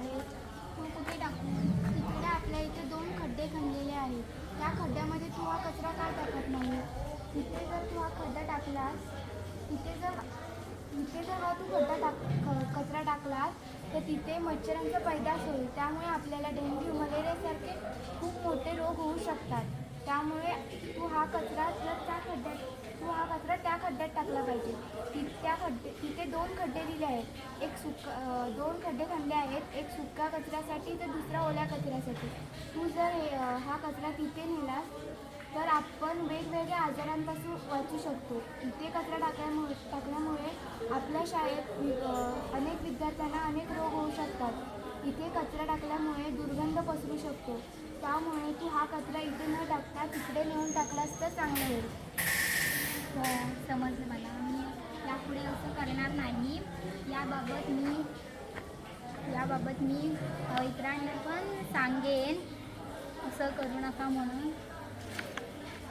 इथे तू कुठे टाकू तिकडे आपल्या इथे दोन खड्डे खणलेले आहेत. त्या खड्ड्यामध्ये तू हा कचरा का टाकत नाही? तिथे जर तू हा खड्डा टाकलास तिथे जर तिथे जर हा तू खड्डा टाक कचरा टाकलास तर तिथे मच्छरांचा पैदास होईल. त्यामुळे आपल्याला डेंग्यू मलेरियासारखे खूप मोठे रोग होऊ शकतात. त्यामुळे तू हा कचरा जर त्या खड्ड्यात तू हा कचरा त्या खड्ड्यात टाकला पाहिजे. त्या खड्डे तिथे दोन खड्डे दिले आहेत. एक सुक दोन खड्डे खणले आहेत. एक सुका कचऱ्यासाठी तर दुसरा ओल्या कचऱ्यासाठी. तू जर हे हा कचरा तिथे नेलास तर आपण वेगवेगळ्या आजारांपासून वाचू शकतो. इथे कचरा टाकल्यामुळे टाकल्यामुळे आपल्या शाळेत अनेक विद्यार्थ्यांना अनेक रोग होऊ शकतात. इथे कचरा टाकल्यामुळे दुर्गंध पसरू शकतो. त्यामुळे तू हा कचरा इथे न टाकता तिकडे नेऊन टाकलास तर चांगलं होईल. हो, समजलं मला. यापुढे असं करणार नाही. याबाबत मी याबाबत मी इतरांना पण सांगेन. असं करू नका म्हणून.